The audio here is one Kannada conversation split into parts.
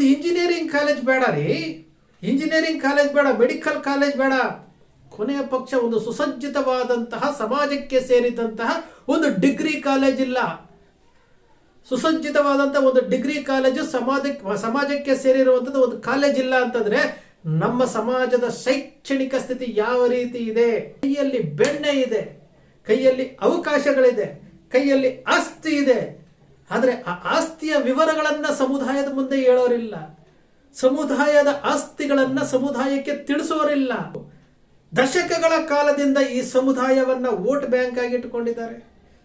ಒಂದು ಇಂಜಿನಿಯರಿಂಗ್ ಕಾಲೇಜ್ ಬೇಡ ರೀ. ಇಂಜಿನಿಯರಿಂಗ್ ಕಾಲೇಜ್ ಬೇಡ ಮೆಡಿಕಲ್ ಕಾಲೇಜ್ ಬೇಡ. ಕೊನೆಯ ಪಕ್ಷ ಒಂದು ಸುಸಜ್ಜಿತವಾದಂತಹ ಸಮಾಜಕ್ಕೆ ಸೇರಿದಂತಹ ಒಂದು ಡಿಗ್ರಿ ಕಾಲೇಜ್ ಇಲ್ಲ. ಸುಸಜ್ಜಿತವಾದಂತಹ ಒಂದು ಡಿಗ್ರಿ ಕಾಲೇಜು ಸಮಾಜಕ್ಕೆ ಸಮಾಜಕ್ಕೆ ಸೇರಿರುವಂಥದ್ದು ಒಂದು ಕಾಲೇಜ್ ಇಲ್ಲ ಅಂತಂದ್ರೆ ನಮ್ಮ ಸಮಾಜದ ಶೈಕ್ಷಣಿಕ ಸ್ಥಿತಿ ಯಾವ ರೀತಿ ಇದೆ? ಕೈಯಲ್ಲಿ ಬೆಣ್ಣೆ ಇದೆ, ಕೈಯಲ್ಲಿ ಅವಕಾಶಗಳಿದೆ, ಕೈಯಲ್ಲಿ ಆಸ್ತಿ ಇದೆ ಆದರೆ ಆ ಆಸ್ತಿಯ ವಿವರಗಳನ್ನು ಸಮುದಾಯದ ಮುಂದೆ ಹೇಳೋರಿಲ್ಲ. ಸಮುದಾಯದ ಆಸ್ತಿಗಳನ್ನು ಸಮುದಾಯಕ್ಕೆ ತಿಳಿಸೋರಿಲ್ಲ. ದಶಕಗಳ ಕಾಲದಿಂದ ಈ ಸಮುದಾಯವನ್ನು ವೋಟ್ ಬ್ಯಾಂಕ್ ಆಗಿ ಇಟ್ಕೊಂಡಿದ್ದಾರೆ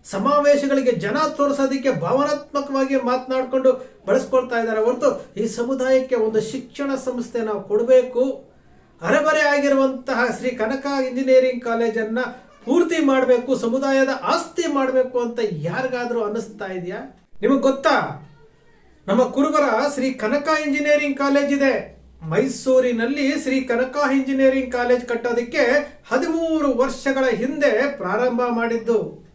ಸಮಾವೇಶಗಳಿಗೆ ಜನ ತೋರಿಸೋದಕ್ಕೆ ಭಾವನಾತ್ಮಕವಾಗಿ ಮಾತನಾಡಿಕೊಂಡು ಬಳಸ್ಕೊಳ್ತಾ ಇದ್ದಾರೆ. ಹೊರತು ಈ ಸಮುದಾಯಕ್ಕೆ ಒಂದು ಶಿಕ್ಷಣ ಸಂಸ್ಥೆ ನಾವು ಕೊಡಬೇಕು. ಅರೆಬರೆ ಆಗಿರುವಂತಹ ಶ್ರೀ ಕನಕ ಇಂಜಿನಿಯರಿಂಗ್ ಕಾಲೇಜನ್ನ ಪೂರ್ತಿ ಮಾಡಬೇಕು, ಸಮುದಾಯದ ಆಸ್ತಿ ಮಾಡಬೇಕು ಅಂತ ಯಾರಿಗಾದರೂ ಅನ್ನಿಸ್ತಾ ಇದೆಯಾ? ನಿಮಗೆ ಗೊತ್ತಾ? ನಮ್ಮ ಕುರುಬರ ಶ್ರೀ ಕನಕ ಇಂಜಿನಿಯರಿಂಗ್ ಕಾಲೇಜ್ ಇದೆ. ಮೈಸೂರಿನಲ್ಲಿ ಶ್ರೀ ಕನಕ ಇಂಜಿನಿಯರಿಂಗ್ ಕಾಲೇಜ್ ಕಟ್ಟೋದಕ್ಕೆ ಹದಿಮೂರು ವರ್ಷಗಳ ಹಿಂದೆ ಪ್ರಾರಂಭ ಮಾಡಿದ್ದು.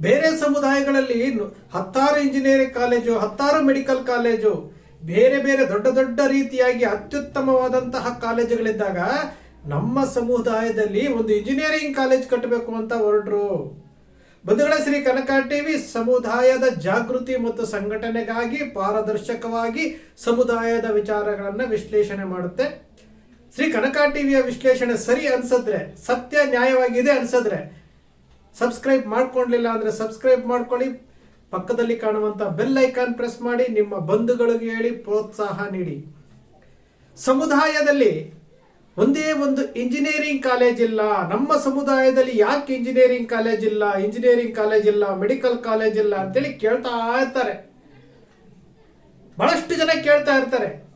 ಬೇರೆ ಸಮುದಾಯಗಳಲ್ಲಿ ಹತ್ತಾರು ಇಂಜಿನಿಯರಿಂಗ್ ಕಾಲೇಜು, ಹತ್ತಾರು ಮೆಡಿಕಲ್ ಕಾಲೇಜು, ಬೇರೆ ಬೇರೆ ದೊಡ್ಡ ದೊಡ್ಡ ರೀತಿಯಾಗಿ ಅತ್ಯುತ್ತಮವಾದಂತಹ ಕಾಲೇಜುಗಳಿದ್ದಾಗ ನಮ್ಮ ಸಮುದಾಯದಲ್ಲಿ ಒಂದು ಇಂಜಿನಿಯರಿಂಗ್ ಕಾಲೇಜ್ ಕಟ್ಟಬೇಕು ಅಂತ ಹೊರಟ್ರು. ಬಂಧುಗಳ, ಶ್ರೀ ಕನಕ ಟಿವಿ ಸಮುದಾಯದ ಜಾಗೃತಿ ಮತ್ತು ಸಂಘಟನೆಗಾಗಿ ಪಾರದರ್ಶಕವಾಗಿ ಸಮುದಾಯದ ವಿಚಾರಗಳನ್ನು ವಿಶ್ಲೇಷಣೆ ಮಾಡುತ್ತೆ. ಶ್ರೀ ಕನಕ ಟಿವಿಯ ವಿಶ್ಲೇಷಣೆ ಸರಿ ಅನ್ಸಿದ್ರೆ, ಸತ್ಯ ನ್ಯಾಯವಾಗಿದೆ ಅನ್ಸಿದ್ರೆ, ಸಬ್ಸ್ಕ್ರೈಬ್ ಮಾಡ್ಕೊಂಡಿಲ್ಲ ಅಂದ್ರೆ ಸಬ್ಸ್ಕ್ರೈಬ್ ಮಾಡ್ಕೊಳ್ಳಿ. ಪಕ್ಕದಲ್ಲಿ ಕಾಣುವಂತ ಬೆಲ್ ಐಕಾನ್ ಪ್ರೆಸ್ ಮಾಡಿ, ನಿಮ್ಮ ಬಂಧುಗಳಿಗೆ ಹೇಳಿ ಪ್ರೋತ್ಸಾಹ ನೀಡಿ. ಸಮುದಾಯದಲ್ಲಿ ಒಂದೇ ಒಂದು ಇಂಜಿನಿಯರಿಂಗ್ ಕಾಲೇಜ್ ಇಲ್ಲ. ನಮ್ಮ ಸಮುದಾಯದಲ್ಲಿ ಯಾಕೆ ಇಂಜಿನಿಯರಿಂಗ್ ಕಾಲೇಜ್ ಇಲ್ಲ? ಇಂಜಿನಿಯರಿಂಗ್ ಕಾಲೇಜ್ ಇಲ್ಲ ಮೆಡಿಕಲ್ ಕಾಲೇಜ್ ಇಲ್ಲ ಅಂತೇಳಿ ಕೇಳ್ತಾ ಇರ್ತಾರೆ. ಬಹಳಷ್ಟು ಜನ ಕೇಳ್ತಾ ಇರ್ತಾರೆ.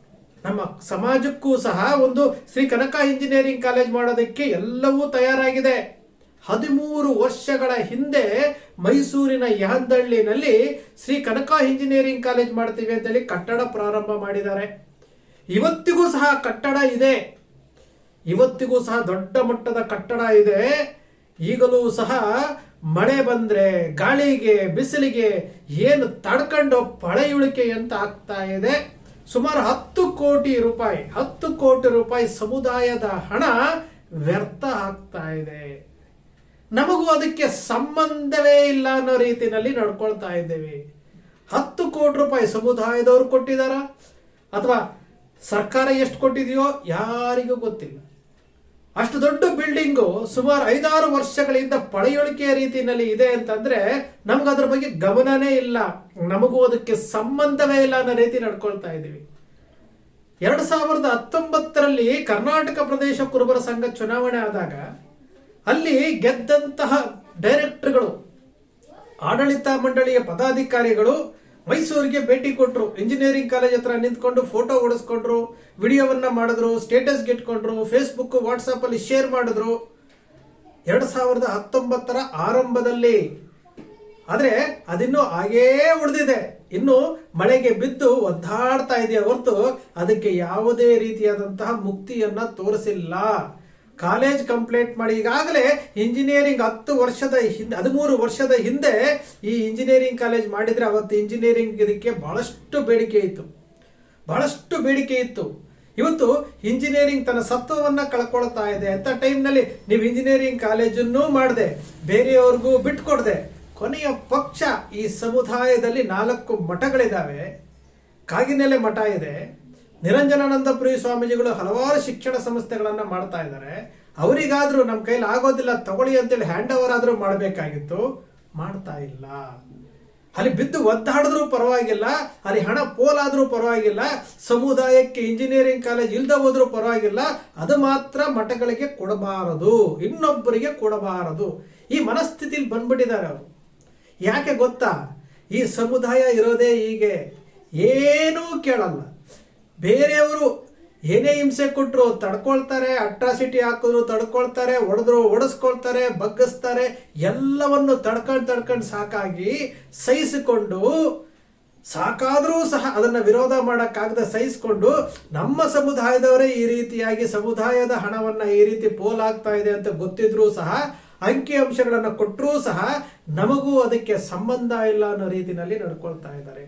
ನಮ್ಮ ಸಮಾಜಕ್ಕೂ ಸಹ ಒಂದು ಶ್ರೀ ಕನಕ ಇಂಜಿನಿಯರಿಂಗ್ ಕಾಲೇಜ್ ಮಾಡೋದಕ್ಕೆ ಎಲ್ಲವೂ ತಯಾರಾಗಿದೆ. ಹದಿಮೂರು ವರ್ಷಗಳ ಹಿಂದೆ ಮೈಸೂರಿನ ಯಹಂದಳ್ಳಿನಲ್ಲಿ ಶ್ರೀ ಕನಕ ಇಂಜಿನಿಯರಿಂಗ್ ಕಾಲೇಜ್ ಮಾಡ್ತೀವಿ ಅಂತೇಳಿ ಕಟ್ಟಡ ಪ್ರಾರಂಭ ಮಾಡಿದ್ದಾರೆ. ಇವತ್ತಿಗೂ ಸಹ ಕಟ್ಟಡ ಇದೆ. ಇವತ್ತಿಗೂ ಸಹ ದೊಡ್ಡ ಮಟ್ಟದ ಕಟ್ಟಡ ಇದೆ. ಈಗಲೂ ಸಹ ಮಳೆ ಬಂದ್ರೆ ಗಾಳಿಗೆ, ಬಿಸಿಲಿಗೆ ಏನು ತಡ್ಕೊಂಡು ಪಳೆಯುಳಿಕೆ ಅಂತ ಆಗ್ತಾ ಇದೆ. ಸುಮಾರು ಹತ್ತು ಕೋಟಿ ರೂಪಾಯಿ, ಹತ್ತು ಕೋಟಿ ರೂಪಾಯಿ ಸಮುದಾಯದ ಹಣ ವ್ಯರ್ಥ ಆಗ್ತಾ ಇದೆ. ನಮಗೂ ಅದಕ್ಕೆ ಸಂಬಂಧವೇ ಇಲ್ಲ ಅನ್ನೋ ರೀತಿಯಲ್ಲಿ ನಡ್ಕೊಳ್ತಾ ಇದ್ದೇವೆ. ಹತ್ತು ಕೋಟಿ ರೂಪಾಯಿ ಸಮುದಾಯದವರು ಕೊಟ್ಟಿದಾರ? ಅಥವಾ ಸರ್ಕಾರ ಎಷ್ಟು ಕೊಟ್ಟಿದೆಯೋ ಯಾರಿಗೂ ಗೊತ್ತಿಲ್ಲ. ಅಷ್ಟು ದೊಡ್ಡ ಬಿಲ್ಡಿಂಗು ಸುಮಾರು ಐದಾರು ವರ್ಷಗಳಿಂದ ಪಳೆಯುಳಿಕೆಯ ರೀತಿಯಲ್ಲಿ ಇದೆ ಅಂತಂದ್ರೆ ನಮ್ಗೆ ಅದ್ರ ಬಗ್ಗೆ ಗಮನನೇ ಇಲ್ಲ. ನಮಗೂ ಅದಕ್ಕೆ ಸಂಬಂಧವೇ ಇಲ್ಲ ಅನ್ನೋ ರೀತಿ ನಡ್ಕೊಳ್ತಾ ಇದ್ದೀವಿ. ಎರಡು ಸಾವಿರದ ಹತ್ತೊಂಬತ್ತರಲ್ಲಿ ಕರ್ನಾಟಕ ಪ್ರದೇಶ ಕುರುಬರ ಸಂಘ ಚುನಾವಣೆ ಆದಾಗ ಅಲ್ಲಿ ಗೆದ್ದಂತಹ ಡೈರೆಕ್ಟರ್ಗಳು, ಆಡಳಿತ ಮಂಡಳಿಯ ಪದಾಧಿಕಾರಿಗಳು ಮೈಸೂರಿಗೆ ಭೇಟಿ ಕೊಟ್ಟರು ಇಂಜಿನಿಯರಿಂಗ್ ಕಾಲೇಜ್ ಹತ್ರ ನಿಂತ್ಕೊಂಡು ಫೋಟೋ ಓಡಿಸ್ಕೊಂಡ್ರು ವಿಡಿಯೋವನ್ನ ಮಾಡಿದ್ರು ಸ್ಟೇಟಸ್ ಇಟ್ಕೊಂಡ್ರು ಫೇಸ್ಬುಕ್ ವಾಟ್ಸಪ್ ಅಲ್ಲಿ ಶೇರ್ ಮಾಡಿದ್ರು. ಎರಡ್ ಸಾವಿರದ ಹತ್ತೊಂಬತ್ತರ ಆರಂಭದಲ್ಲಿ. ಆದ್ರೆ ಅದಿನ್ನೂ ಹಾಗೇ ಉಳಿದಿದೆ. ಇನ್ನು ಮಳೆಗೆ ಬಿದ್ದು ಒದ್ದಾಡ್ತಾ ಇದೆಯಾ ಹೊರತು ಅದಕ್ಕೆ ಯಾವುದೇ ರೀತಿಯಾದಂತಹ ಮುಕ್ತಿಯನ್ನ ತೋರಿಸಿಲ್ಲ. ಕಾಲೇಜ್ ಕಂಪ್ಲೀಟ್ ಮಾಡಿ. ಈಗಾಗಲೇ ಇಂಜಿನಿಯರಿಂಗ್ ಹತ್ತು ವರ್ಷದ ಹಿಂದೆ, ಹದಿಮೂರು ವರ್ಷದ ಹಿಂದೆ ಈ ಇಂಜಿನಿಯರಿಂಗ್ ಕಾಲೇಜ್ ಮಾಡಿದ್ರೆ ಅವತ್ತು ಇಂಜಿನಿಯರಿಂಗ್ ಇದಕ್ಕೆ ಬಹಳಷ್ಟು ಬೇಡಿಕೆ ಇತ್ತು. ಬಹಳಷ್ಟು ಬೇಡಿಕೆ ಇತ್ತು. ಇವತ್ತು ಇಂಜಿನಿಯರಿಂಗ್ ತನ್ನ ಸತ್ವವನ್ನ ಕಳ್ಕೊಳ್ತಾ ಇದೆ. ಅಂತ ಟೈಮ್ನಲ್ಲಿ ನೀವು ಇಂಜಿನಿಯರಿಂಗ್ ಕಾಲೇಜನ್ನು ಮಾಡಿದೆ, ಬೇರೆಯವ್ರಿಗೂ ಬಿಟ್ಕೊಡ್ದೆ. ಕೊನೆಯ ಪಕ್ಷ ಈ ಸಮುದಾಯದಲ್ಲಿ ನಾಲ್ಕು ಮಠಗಳಿದ್ದಾವೆ ಕಾಗಿನೆಲೆ ಮಠ ಇದೆ. ನಿರಂಜನಾನಂದಪುರಿ ಸ್ವಾಮೀಜಿಗಳು ಹಲವಾರು ಶಿಕ್ಷಣ ಸಂಸ್ಥೆಗಳನ್ನು ಮಾಡ್ತಾ ಇದ್ದಾರೆ. ಅವರಿಗಾದ್ರೂ ನಮ್ಮ ಕೈಲಿ ಆಗೋದಿಲ್ಲ, ತಗೊಳ್ಳಿ ಅಂತೇಳಿ ಹ್ಯಾಂಡ್ ಓವರ್ ಆದರೂ ಮಾಡಬೇಕಾಗಿತ್ತು. ಮಾಡ್ತಾ ಇಲ್ಲ. ಅಲ್ಲಿ ಬಿದ್ದು ಒದ್ದಾಡಿದ್ರೂ ಪರವಾಗಿಲ್ಲ, ಅಲ್ಲಿ ಹಣ ಪೋಲಾದರೂ ಪರವಾಗಿಲ್ಲ, ಸಮುದಾಯಕ್ಕೆ ಇಂಜಿನಿಯರಿಂಗ್ ಕಾಲೇಜ್ ಇಲ್ದ ಹೋದ್ರೂ ಪರವಾಗಿಲ್ಲ, ಅದು ಮಾತ್ರ ಮಠಗಳಿಗೆ ಕೊಡಬಾರದು, ಇನ್ನೊಬ್ಬರಿಗೆ ಕೊಡಬಾರದು. ಈ ಮನಸ್ಥಿತಿಲಿ ಬಂದ್ಬಿಟ್ಟಿದ್ದಾರೆ ಅವರು. ಯಾಕೆ ಗೊತ್ತಾ? ಈ ಸಮುದಾಯ ಇರೋದೇ ಹೀಗೆ. ಏನೂ ಕೇಳಲ್ಲ. ಬೇರೆಯವರು ಏನೇ ಹಿಂಸೆ ಕೊಟ್ಟರು ತಡ್ಕೊಳ್ತಾರೆ ಅಟ್ರಾಸಿಟಿ ಹಾಕಿದ್ರು ತಡ್ಕೊಳ್ತಾರೆ, ಹೊಡೆದ್ರು ಓಡಿಸ್ಕೊಳ್ತಾರೆ ಬಗ್ಗಿಸ್ತಾರೆ, ಎಲ್ಲವನ್ನು ತಡ್ಕೊಂಡು ತಡ್ಕೊಂಡು ಸಾಕಾಗಿ ಸಹಿಸಿಕೊಂಡು, ಸಾಕಾದರೂ ಸಹ ಅದನ್ನು ವಿರೋಧ ಮಾಡೋಕ್ಕಾಗದ ಸಹಿಸಿಕೊಂಡು ನಮ್ಮ ಸಮುದಾಯದವರೇ ಈ ರೀತಿಯಾಗಿ ಸಮುದಾಯದ ಹಣವನ್ನು ಈ ರೀತಿ ಪೋಲಾಗ್ತಾ ಇದೆ ಅಂತ ಗೊತ್ತಿದ್ರೂ ಸಹ, ಅಂಕಿ ಅಂಶಗಳನ್ನು ಕೊಟ್ಟರೂ ಸಹ ನಮಗೂ ಅದಕ್ಕೆ ಸಂಬಂಧ ಇಲ್ಲ ಅನ್ನೋ ರೀತಿಯಲ್ಲಿ ನಡ್ಕೊಳ್ತಾ ಇದ್ದಾರೆ.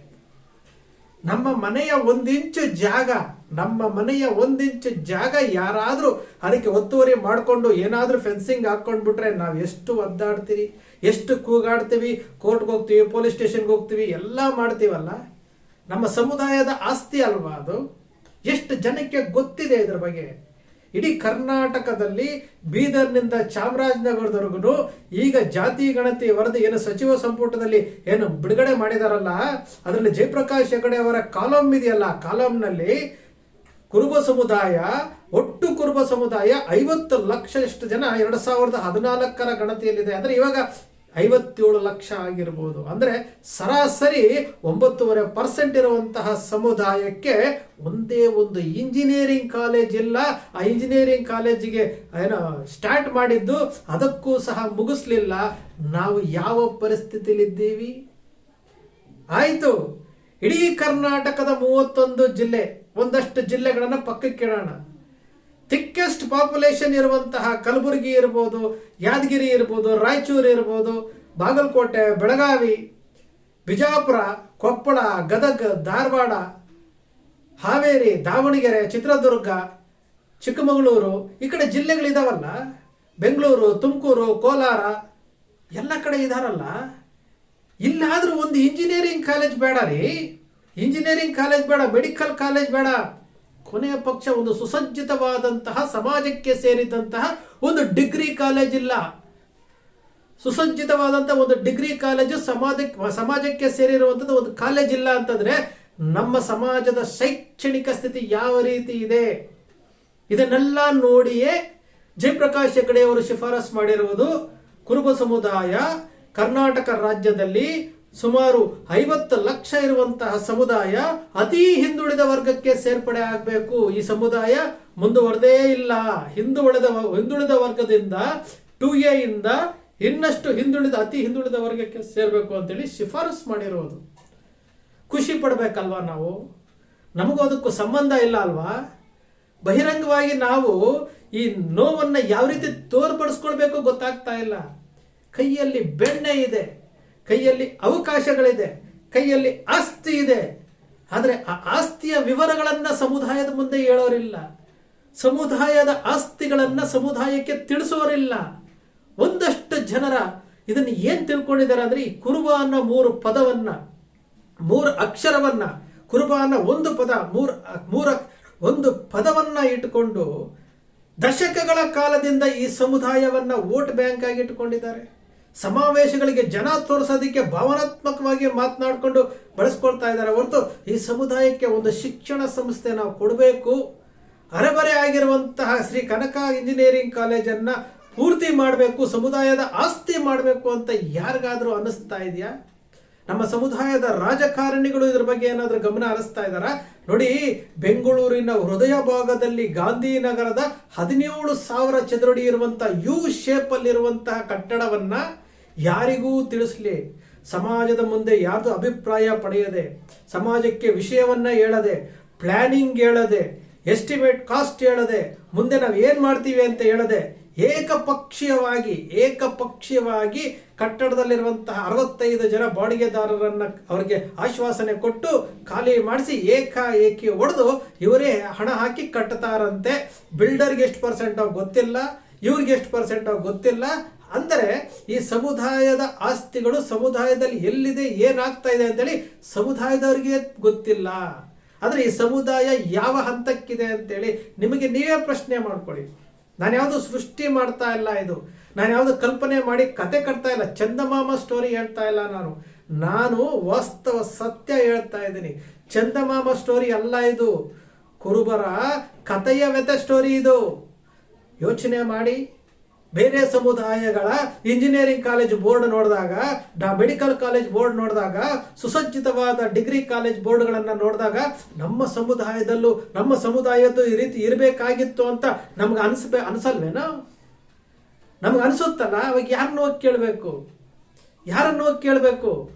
ನಮ್ಮ ಮನೆಯ ಒಂದಿಂಚು ಜಾಗ, ನಮ್ಮ ಮನೆಯ ಒಂದಿಂಚು ಜಾಗ ಯಾರಾದರೂ ಅದಕ್ಕೆ ಒತ್ತುವರಿ ಮಾಡಿಕೊಂಡು ಏನಾದರೂ ಫೆನ್ಸಿಂಗ್ ಹಾಕ್ಕೊಂಡ್ಬಿಟ್ರೆ ನಾವು ಎಷ್ಟು ಒದ್ದಾಡ್ತೀವಿ ಎಷ್ಟು ಕೂಗಾಡ್ತೀವಿ? ಕೋರ್ಟ್ಗೆ ಹೋಗ್ತೀವಿ ಪೊಲೀಸ್ ಸ್ಟೇಷನ್ಗೆ ಹೋಗ್ತೀವಿ, ಎಲ್ಲ ಮಾಡ್ತೀವಲ್ಲ? ನಮ್ಮ ಸಮುದಾಯದ ಆಸ್ತಿ ಅಲ್ವಾ ಅದು? ಎಷ್ಟು ಜನಕ್ಕೆ ಗೊತ್ತಿದೆ ಇದ್ರ ಬಗ್ಗೆ? ಇಡೀ ಕರ್ನಾಟಕದಲ್ಲಿ ಬೀದರ್ನಿಂದ ಚಾಮರಾಜನಗರದವರೆಗೂ ಈಗ ಜಾತಿ ಗಣತಿ ವರದಿ ಏನು ಸಚಿವ ಸಂಪುಟದಲ್ಲಿ ಏನು ಬಿಡುಗಡೆ ಮಾಡಿದಾರಲ್ಲ, ಅದರಲ್ಲಿ ಜಯಪ್ರಕಾಶ್ ಹೆಗಡೆ ಅವರ ಕಾಲಮ್ ಇದೆಯಲ್ಲ ಕಾಲಂನಲ್ಲಿ ಕುರುಬ ಸಮುದಾಯ, ಒಟ್ಟು ಕುರುಬ ಸಮುದಾಯ ಐವತ್ತು ಲಕ್ಷಷ್ಟು ಜನ ಎರಡು ಸಾವಿರದ ಹದಿನಾಲ್ಕರ ಗಣತಿಯಲ್ಲಿದೆ. ಅಂದ್ರೆ ಇವಾಗ ಐವತ್ತೇಳು ಲಕ್ಷ ಆಗಿರ್ಬೋದು. ಅಂದರೆ ಸರಾಸರಿ ಒಂಬತ್ತೂವರೆ ಪರ್ಸೆಂಟ್ ಇರುವಂತಹ ಸಮುದಾಯಕ್ಕೆ ಒಂದೇ ಒಂದು ಇಂಜಿನಿಯರಿಂಗ್ ಕಾಲೇಜ್ ಇಲ್ಲ. ಆ ಇಂಜಿನಿಯರಿಂಗ್ ಕಾಲೇಜಿಗೆ ಏನೋ ಸ್ಟಾರ್ಟ್ ಮಾಡಿದ್ದು ಅದಕ್ಕೂ ಸಹ ಮುಗಿಸ್ಲಿಲ್ಲ. ನಾವು ಯಾವ ಪರಿಸ್ಥಿತಿಯಲ್ಲಿದ್ದೀವಿ? ಆಯಿತು. ಇಡೀ ಕರ್ನಾಟಕದ ಮೂವತ್ತೊಂದು ಜಿಲ್ಲೆ, ಒಂದಷ್ಟು ಜಿಲ್ಲೆಗಳನ್ನು ಪಕ್ಕಕ್ಕೆ ಇಡೋಣ ಥಿಕ್ಕೆಸ್ಟ್ ಪಾಪ್ಯುಲೇಷನ್ ಇರುವಂತಹ ಕಲಬುರಗಿ ಇರ್ಬೋದು, ಯಾದಗಿರಿ ಇರ್ಬೋದು, ರಾಯಚೂರು ಇರ್ಬೋದು, ಬಾಗಲಕೋಟೆ, ಬೆಳಗಾವಿ, ಬಿಜಾಪುರ, ಕೊಪ್ಪಳ, ಗದಗ, ಧಾರವಾಡ, ಹಾವೇರಿ, ದಾವಣಗೆರೆ, ಚಿತ್ರದುರ್ಗ, ಚಿಕ್ಕಮಗಳೂರು, ಈ ಕಡೆ ಜಿಲ್ಲೆಗಳಿದಾವಲ್ಲ, ಬೆಂಗಳೂರು, ತುಮಕೂರು, ಕೋಲಾರ, ಎಲ್ಲ ಕಡೆ ಇದಾರಲ್ಲ. ಇಲ್ಲಾದರೂ ಒಂದು ಇಂಜಿನಿಯರಿಂಗ್ ಕಾಲೇಜ್ ಬೇಡ ರೀ. ಇಂಜಿನಿಯರಿಂಗ್ ಕಾಲೇಜ್ ಬೇಡ ಮೆಡಿಕಲ್ ಕಾಲೇಜ್ ಬೇಡ. ಕೊನೆಯ ಪಕ್ಷ ಒಂದು ಸುಸಜ್ಜಿತವಾದಂತಹ ಸಮಾಜಕ್ಕೆ ಸೇರಿದಂತಹ ಒಂದು ಡಿಗ್ರಿ ಕಾಲೇಜ್ ಇಲ್ಲ. ಸುಸಜ್ಜಿತವಾದಂತಹ ಒಂದು ಡಿಗ್ರಿ ಕಾಲೇಜು ಸಮಾಜಕ್ಕೆ ಸಮಾಜಕ್ಕೆ ಸೇರಿರುವಂಥದ್ದು ಒಂದು ಕಾಲೇಜ್ ಇಲ್ಲ ಅಂತಂದ್ರೆ ನಮ್ಮ ಸಮಾಜದ ಶೈಕ್ಷಣಿಕ ಸ್ಥಿತಿ ಯಾವ ರೀತಿ ಇದೆ? ಇದನ್ನೆಲ್ಲ ನೋಡಿಯೇ ಜಯಪ್ರಕಾಶ್ ಹೆಗಡೆಯವರು ಶಿಫಾರಸ್ ಮಾಡಿರುವುದು ಕುರುಬ ಸಮುದಾಯ ಕರ್ನಾಟಕ ರಾಜ್ಯದಲ್ಲಿ ಸುಮಾರು ಐವತ್ತು ಲಕ್ಷ ಇರುವಂತಹ ಸಮುದಾಯ ಅತಿ ಹಿಂದುಳಿದ ವರ್ಗಕ್ಕೆ ಸೇರ್ಪಡೆ ಆಗಬೇಕು. ಈ ಸಮುದಾಯ ಮುಂದುವರೆದೇ ಇಲ್ಲ. ಹಿಂದುಳಿದ ಹಿಂದುಳಿದ ವರ್ಗದಿಂದ ಟು ಎ ಇಂದ ಇನ್ನಷ್ಟು ಹಿಂದುಳಿದ, ಅತಿ ಹಿಂದುಳಿದ ವರ್ಗಕ್ಕೆ ಸೇರಬೇಕು ಅಂತೇಳಿ ಶಿಫಾರಸು ಮಾಡಿರೋದು. ಖುಷಿ ಪಡ್ಬೇಕಲ್ವಾ ನಾವು? ನಮಗೂ ಅದಕ್ಕೂ ಸಂಬಂಧ ಇಲ್ಲ ಅಲ್ವಾ? ಬಹಿರಂಗವಾಗಿ ನಾವು ಈ ನೋವನ್ನ ಯಾವ ರೀತಿ ತೋರ್ಪಡಿಸ್ಕೊಳ್ಬೇಕು ಗೊತ್ತಾಗ್ತಾ ಇಲ್ಲ. ಕೈಯಲ್ಲಿ ಬೆಣ್ಣೆ ಇದೆ. ಕೈಯಲ್ಲಿ ಅವಕಾಶಗಳಿದೆ, ಕೈಯಲ್ಲಿ ಆಸ್ತಿ ಇದೆ. ಆದರೆ ಆ ಆಸ್ತಿಯ ವಿವರಗಳನ್ನು ಸಮುದಾಯದ ಮುಂದೆ ಹೇಳೋರಿಲ್ಲ. ಸಮುದಾಯದ ಆಸ್ತಿಗಳನ್ನು ಸಮುದಾಯಕ್ಕೆ ತಿಳಿಸೋರಿಲ್ಲ. ಒಂದಷ್ಟು ಜನರ ಇದನ್ನು ಏನು ತಿಳ್ಕೊಂಡಿದ್ದಾರೆ ಅಂದ್ರೆ, ಈ ಕುರುಬ ಅನ್ನೋ ಮೂರು ಪದವನ್ನ, ಮೂರು ಅಕ್ಷರವನ್ನ ಕುರುಬ ಅನ್ನೋ ಒಂದು ಪದ, ಮೂರು, ಮೂರ, ಒಂದು ಪದವನ್ನ ಇಟ್ಟುಕೊಂಡು ದಶಕಗಳ ಕಾಲದಿಂದ ಈ ಸಮುದಾಯವನ್ನು ವೋಟ್ ಬ್ಯಾಂಕ್ ಆಗಿ ಇಟ್ಟುಕೊಂಡಿದ್ದಾರೆ. ಸಮಾವೇಶಗಳಿಗೆ ಜನ ತೋರಿಸೋದಕ್ಕೆ ಭಾವನಾತ್ಮಕವಾಗಿ ಮಾತನಾಡಿಕೊಂಡು ಬಳಸ್ಕೊಳ್ತಾ ಇದ್ದಾರೆ. ಹೊರತು ಈ ಸಮುದಾಯಕ್ಕೆ ಒಂದು ಶಿಕ್ಷಣ ಸಂಸ್ಥೆ ನಾವು ಕೊಡಬೇಕು. ಅರೆಬರೆ ಆಗಿರುವಂತಹ ಶ್ರೀ ಕನಕ ಇಂಜಿನಿಯರಿಂಗ್ ಕಾಲೇಜನ್ನ ಪೂರ್ತಿ ಮಾಡಬೇಕು, ಸಮುದಾಯದ ಆಸ್ತಿ ಮಾಡಬೇಕು ಅಂತ ಯಾರಿಗಾದ್ರೂ ಅನಿಸ್ತಾ ಇದೆಯಾ? ನಮ್ಮ ಸಮುದಾಯದ ರಾಜಕಾರಣಿಗಳು ಇದ್ರ ಬಗ್ಗೆ ಏನಾದರೂ ಗಮನ ಹರಿಸ್ತಾ ಇದ್ದಾರಾ? ನೋಡಿ, ಬೆಂಗಳೂರಿನ ಹೃದಯ ಭಾಗದಲ್ಲಿ ಗಾಂಧಿನಗರದ ಹದಿನೇಳು ಸಾವಿರ ಚದರಡಿ ಇರುವಂತಹ ಯು ಶೇಪ್ ಅಲ್ಲಿರುವಂತಹ ಕಟ್ಟಡವನ್ನ ಯಾರಿಗೂ ತಿಳಿಸಲಿ. ಸಮಾಜದ ಮುಂದೆ ಯಾರ್ದು ಅಭಿಪ್ರಾಯ ಪಡೆಯದೆ, ಸಮಾಜಕ್ಕೆ ವಿಷಯವನ್ನ ಹೇಳದೆ, ಪ್ಲಾನಿಂಗ್ ಹೇಳದೆ, ಎಸ್ಟಿಮೇಟ್ ಕಾಸ್ಟ್ ಹೇಳದೆ, ಮುಂದೆ ನಾವು ಏನು ಮಾಡ್ತೀವಿ ಅಂತ ಹೇಳದೆ, ಏಕಪಕ್ಷೀಯವಾಗಿ ಏಕಪಕ್ಷೀಯವಾಗಿ ಕಟ್ಟಡದಲ್ಲಿರುವಂತಹ ಅರವತ್ತೈದು ಜನ ಬಾಡಿಗೆದಾರರನ್ನ ಅವರಿಗೆ ಆಶ್ವಾಸನೆ ಕೊಟ್ಟು ಖಾಲಿ ಮಾಡಿಸಿ ಏಕಾಏಕಿ ಹೊಡೆದು ಇವರೇ ಹಣ ಹಾಕಿ ಕಟ್ಟುತ್ತಾರಂತೆ ಬಿಲ್ಡರ್ಗೆ ಎಷ್ಟು ಪರ್ಸೆಂಟ್ ಗೊತ್ತಿಲ್ಲ, ಇವ್ರಿಗೆ ಎಷ್ಟು ಪರ್ಸೆಂಟ್ ಗೊತ್ತಿಲ್ಲ ಅಂದರೆ ಈ ಸಮುದಾಯದ ಆಸ್ತಿಗಳು ಸಮುದಾಯದಲ್ಲಿ ಎಲ್ಲಿದೆ, ಏನಾಗ್ತಾ ಇದೆ ಅಂತೇಳಿ ಸಮುದಾಯದವರಿಗೆ ಗೊತ್ತಿಲ್ಲ. ಆದರೆ ಈ ಸಮುದಾಯ ಯಾವ ಹಂತಕ್ಕಿದೆ ಅಂತೇಳಿ ನಿಮಗೆ ನೀವೇ ಪ್ರಶ್ನೆ ಮಾಡ್ಕೊಳ್ಳಿ. ನಾನು ಯಾವುದು ಸೃಷ್ಟಿ ಮಾಡ್ತಾ ಇಲ್ಲ ಇದು. ನಾನು ಯಾವುದು ಕಲ್ಪನೆ ಮಾಡಿ ಕತೆ ಕಟ್ತಾ ಇಲ್ಲ, ಚಂದಮಾಮ ಸ್ಟೋರಿ ಹೇಳ್ತಾ ಇಲ್ಲ ನಾನು. ನಾನು ವಾಸ್ತವ ಸತ್ಯ ಹೇಳ್ತಾ ಇದ್ದೀನಿ. ಚಂದಮಾಮ ಸ್ಟೋರಿ ಅಲ್ಲ ಇದು. ಕುರುಬರ ಕಥೆಯ ವ್ಯತೆ ಸ್ಟೋರಿ ಇದು. ಯೋಚನೆ ಮಾಡಿ. ಬೇರೆ ಸಮುದಾಯಗಳ ಇಂಜಿನಿಯರಿಂಗ್ ಕಾಲೇಜ್ ಬೋರ್ಡ್ ನೋಡಿದಾಗ ಮೆಡಿಕಲ್ ಕಾಲೇಜ್ ಬೋರ್ಡ್ ನೋಡಿದಾಗ, ಸುಸಜ್ಜಿತವಾದ ಡಿಗ್ರಿ ಕಾಲೇಜ್ ಬೋರ್ಡ್ಗಳನ್ನು ನೋಡಿದಾಗ, ನಮ್ಮ ಸಮುದಾಯದಲ್ಲೂ, ನಮ್ಮ ಸಮುದಾಯದ್ದು ಈ ರೀತಿ ಇರಬೇಕಾಗಿತ್ತು ಅಂತ ನಮ್ಗೆ ಅನಿಸ್ಬೇ, ಅನಿಸಲ್ವೇನೋ? ನಮ್ಗೆ ಅನಿಸುತ್ತಲ್ಲ, ಅವಾಗ ಯಾರನ್ನ ಕೇಳಬೇಕು? ಯಾರನ್ನು ಕೇಳಬೇಕು?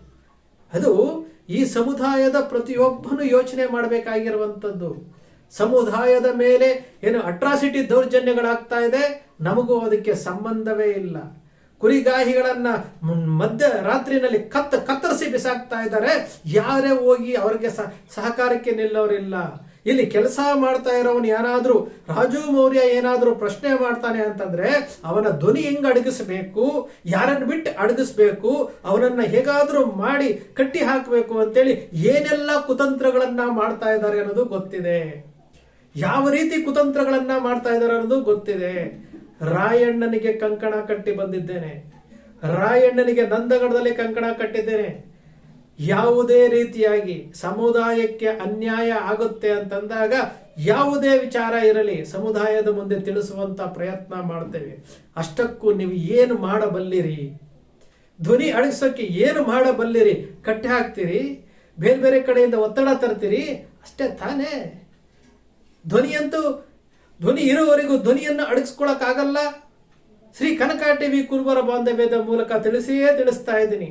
ಅದು ಈ ಸಮುದಾಯದ ಪ್ರತಿಯೊಬ್ಬನು ಯೋಚನೆ ಮಾಡಬೇಕಾಗಿರುವಂಥದ್ದು. ಸಮುದಾಯದ ಮೇಲೆ ಏನು ಅಟ್ರಾಸಿಟಿ ದೌರ್ಜನ್ಯಗಳಾಗ್ತಾ ಇದೆ ನಮಗೂ ಅದಕ್ಕೆ ಸಂಬಂಧವೇ ಇಲ್ಲ. ಕುರಿಗಾಹಿಗಳನ್ನು ಮಧ್ಯ ರಾತ್ರಿನಲ್ಲಿ ಕತ್ತ, ಕತ್ತರಿಸಿ ಬಿಸಾಕ್ತಾ ಇದ್ದಾರೆ. ಯಾರೇ ಹೋಗಿ ಅವ್ರಿಗೆ ಸಹ ಸಹಕಾರಕ್ಕೆ ನಿಲ್ಲೋರಿಲ್ಲ. ಇಲ್ಲಿ ಕೆಲಸ ಮಾಡ್ತಾ ಇರೋವನು ಯಾರಾದರೂ, ರಾಜು ಮೌರ್ಯ ಏನಾದರೂ ಪ್ರಶ್ನೆ ಮಾಡ್ತಾನೆ ಅಂತಂದ್ರೆ, ಅವನ ಧ್ವನಿ ಹೆಂಗ್ ಅಡಗಿಸ್ಬೇಕು, ಯಾರನ್ನು ಬಿಟ್ಟು ಅಡಗಿಸ್ಬೇಕು, ಅವನನ್ನ ಹೇಗಾದರೂ ಮಾಡಿ ಕಟ್ಟಿ ಹಾಕಬೇಕು ಅಂತೇಳಿ ಏನೆಲ್ಲ ಕುತಂತ್ರಗಳನ್ನು ಮಾಡ್ತಾ ಇದ್ದಾರೆ ಅನ್ನೋದು ಗೊತ್ತಿದೆ. ಯಾವ ರೀತಿ ಕುತಂತ್ರಗಳನ್ನು ಮಾಡ್ತಾ ಇದ್ದಾರೆ ಅನ್ನೋದು ಗೊತ್ತಿದೆ. ರಾಯಣ್ಣನಿಗೆ ಕಂಕಣ ಕಟ್ಟಿ ಬಂದಿದ್ದೇನೆ. ರಾಯಣ್ಣನಿಗೆ ನಂದಗಡದಲ್ಲಿ ಕಂಕಣ ಕಟ್ಟಿದ್ದೇನೆ. ಯಾವುದೇ ರೀತಿಯಾಗಿ ಸಮುದಾಯಕ್ಕೆ ಅನ್ಯಾಯ ಆಗುತ್ತೆ ಅಂತಂದಾಗ ಯಾವುದೇ ವಿಚಾರ ಇರಲಿ, ಸಮುದಾಯದ ಮುಂದೆ ತಿಳಿಸುವಂತ ಪ್ರಯತ್ನ ಮಾಡ್ತೇವೆ. ಅಷ್ಟಕ್ಕೂ ನೀವು ಏನು ಮಾಡಬಲ್ಲಿರಿ? ಧ್ವನಿ ಅಳಿಸೋಕೆ ಏನು ಮಾಡಬಲ್ಲಿರಿ? ಕಟ್ಟಿ ಹಾಕ್ತೀರಿ? ಬೇರೆ ಬೇರೆ ಕಡೆಯಿಂದ ಒತ್ತಡ ತರ್ತೀರಿ? ಅಷ್ಟೇ ತಾನೇ. ಧ್ವನಿಯಂತೂ ಧ್ವನಿ ಇರುವವರೆಗೂ ಧ್ವನಿಯನ್ನು ಅಡಗಿಸ್ಕೊಳಕ್ಕಾಗಲ್ಲ ಶ್ರೀ ಕನಕ ಟಿವಿ ಕುರುಬರ ಬಾಂಧವ್ಯದ ಮೂಲಕ ತಿಳಿಸಿಯೇ ತಿಳಿಸ್ತಾ ಇದ್ದೀನಿ.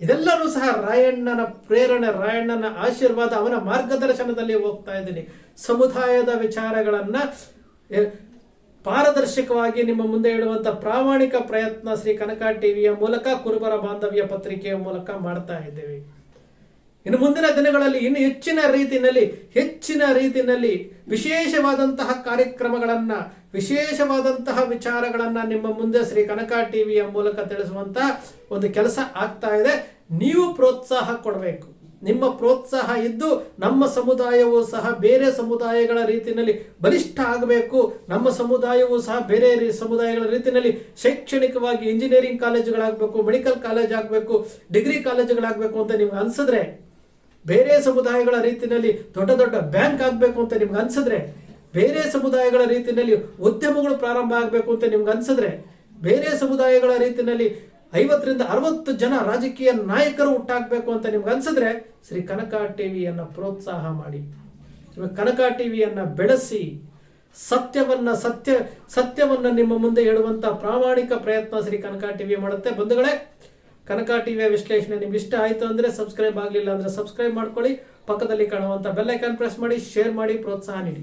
ಇದೆಲ್ಲರೂ ಸಹ ರಾಯಣ್ಣನ ಪ್ರೇರಣೆ, ರಾಯಣ್ಣನ ಆಶೀರ್ವಾದ ಅವನ ಮಾರ್ಗದರ್ಶನದಲ್ಲಿ ಹೋಗ್ತಾ ಇದ್ದೀನಿ. ಸಮುದಾಯದ ವಿಚಾರಗಳನ್ನ ಪಾರದರ್ಶಕವಾಗಿ ನಿಮ್ಮ ಮುಂದೆ ಇಡುವಂತ ಪ್ರಾಮಾಣಿಕ ಪ್ರಯತ್ನ ಶ್ರೀ ಕನಕ ಟಿವಿಯ ಮೂಲಕ ಕುರುಬರ ಬಾಂಧವ್ಯ ಪತ್ರಿಕೆಯ ಮೂಲಕ ಮಾಡ್ತಾ ಇದ್ದೇವೆ. ಇನ್ನು ಮುಂದಿನ ದಿನಗಳಲ್ಲಿ ಇನ್ನು ಹೆಚ್ಚಿನ ರೀತಿಯಲ್ಲಿ ಹೆಚ್ಚಿನ ರೀತಿಯಲ್ಲಿ ವಿಶೇಷವಾದಂತಹ ಕಾರ್ಯಕ್ರಮಗಳನ್ನ, ವಿಶೇಷವಾದಂತಹ ವಿಚಾರಗಳನ್ನ ನಿಮ್ಮ ಮುಂದೆ ಶ್ರೀ ಕನಕ ಟಿವಿಯ ಮೂಲಕ ತಿಳಿಸುವಂತಹ ಒಂದು ಕೆಲಸ ಆಗ್ತಾ ಇದೆ. ನೀವು ಪ್ರೋತ್ಸಾಹ ಕೊಡಬೇಕು. ನಿಮ್ಮ ಪ್ರೋತ್ಸಾಹ ಇದ್ದು ನಮ್ಮ ಸಮುದಾಯವು ಸಹ ಬೇರೆ ಸಮುದಾಯಗಳ ರೀತಿಯಲ್ಲಿ ಬಲಿಷ್ಠ ಆಗಬೇಕು. ನಮ್ಮ ಸಮುದಾಯವು ಸಹ ಬೇರೆ ಸಮುದಾಯಗಳ ರೀತಿಯಲ್ಲಿ ಶೈಕ್ಷಣಿಕವಾಗಿ ಇಂಜಿನಿಯರಿಂಗ್ ಕಾಲೇಜುಗಳಾಗಬೇಕು ಮೆಡಿಕಲ್ ಕಾಲೇಜ್ ಆಗಬೇಕು ಡಿಗ್ರಿ ಕಾಲೇಜುಗಳಾಗಬೇಕು ಅಂತ ನಿಮ್ಗೆ ಅನ್ಸಿದ್ರೆ ಬೇರೆ ಸಮುದಾಯಗಳ ರೀತಿಯಲ್ಲಿ ದೊಡ್ಡ ದೊಡ್ಡ ಬ್ಯಾಂಕ್ ಆಗಬೇಕು ಅಂತ ನಿಮ್ಗೆ ಅನ್ಸಿದ್ರೆ, ಬೇರೆ ಸಮುದಾಯಗಳ ರೀತಿಯಲ್ಲಿ ಉದ್ಯಮಗಳು ಪ್ರಾರಂಭ ಆಗಬೇಕು ಅಂತ ನಿಮ್ಗೆ ಅನ್ಸಿದ್ರೆ, ಬೇರೆ ಸಮುದಾಯಗಳ ರೀತಿಯಲ್ಲಿ ಐವತ್ತರಿಂದ ಅರವತ್ತು ಜನ ರಾಜಕೀಯ ನಾಯಕರು ಹುಟ್ಟಾಕಬೇಕು ಅಂತ ನಿಮ್ಗೆ ಅನ್ಸಿದ್ರೆ ಶ್ರೀ ಕನಕ ಟಿವಿಯನ್ನ ಪ್ರೋತ್ಸಾಹ ಮಾಡಿ. ಕನಕ ಟಿವಿಯನ್ನ ಬೆಳೆಸಿ, ಸತ್ಯವನ್ನ ಸತ್ಯ, ಸತ್ಯವನ್ನ ನಿಮ್ಮ ಮುಂದೆ ಹೇಳುವಂತ ಪ್ರಾಮಾಣಿಕ ಪ್ರಯತ್ನ ಶ್ರೀ ಕನಕ ಟಿವಿ ಮಾಡುತ್ತೆ. ಬಂಧುಗಳೇ ಕನಕ ಟಿವಿಯ ವಿಶ್ಲೇಷಣೆ ನಿಮ್ಗೆ ಇಷ್ಟ ಆಯ್ತು ಅಂದ್ರೆ ಸಬ್ಸ್ಕ್ರೈಬ್ ಆಗಲಿಲ್ಲ ಅಂದ್ರೆ ಸಬ್ಸ್ಕ್ರೈಬ್ ಮಾಡ್ಕೊಳ್ಳಿ. ಪಕ್ಕದಲ್ಲಿ ಕಾಣುವಂತ ಬೆಲ್ ಐಕಾನ್ ಪ್ರೆಸ್ ಮಾಡಿ ಶೇರ್ ಮಾಡಿ, ಪ್ರೋತ್ಸಾಹ ನೀಡಿ.